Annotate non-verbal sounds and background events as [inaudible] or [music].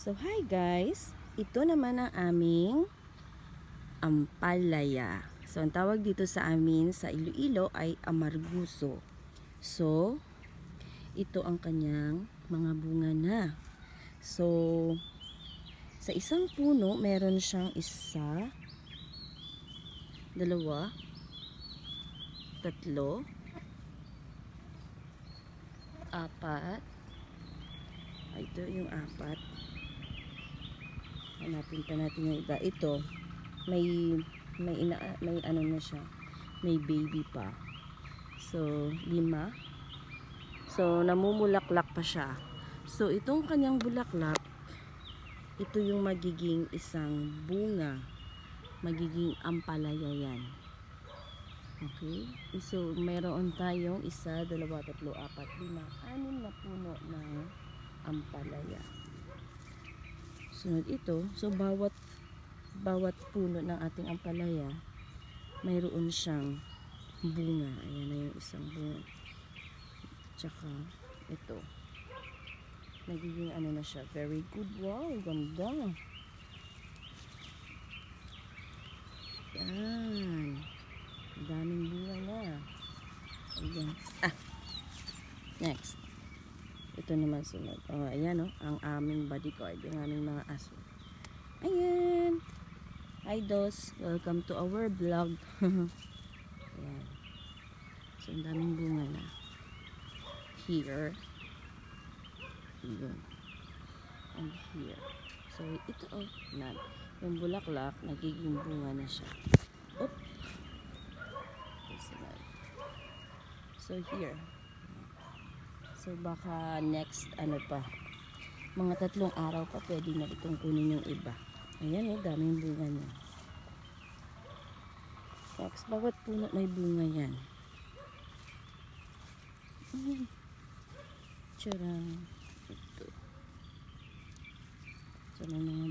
So, hi guys! Ito naman ang aming ampalaya. So, ang tawag dito sa amin sa Iloilo ay amarguso. So, ito ang kanyang mga bunga na. So, sa isang puno, meron siyang isa, dalawa, tatlo, apat, ito yung apat. Hanapin pa natin yung iba. Ito, may may ina, may ano na siya. May baby pa. So, lima. So, namumulaklak pa siya. So, itong kanyang bulaklak, ito yung magiging isang bunga. Magiging ampalaya yan. Okay? So, mayroon tayong isa, dalawa, tatlo, apat, lima, anim na puno ng ampalaya. Sunod ito, so bawat bawat puno ng ating ampalaya, mayroon siyang bunga. Ayan na yung isang bunga. Tsaka ito. Nagiging ano na siya, very good. Wow, ganda. Yan. Daming bunga na. Ayan. Ah. Ito naman sunod. Oh, ayan oh, ang aming bodyguard, yung aming mga aso. Ayan. Hi Dos, welcome to our vlog. [laughs] ayan. So, ang daming bunga na. Here. Yun. And here. So, ito oh, na. Yung bulaklak, nagiging bunga na siya. Oop. So, here. So baka next ano pa. Mga tatlong araw pa pwede na itong kunin yung iba. Ayan eh, daming bunga niya. Next, bawat puno may bunga yan. Ayan. Tiyarang. Ito. So may mga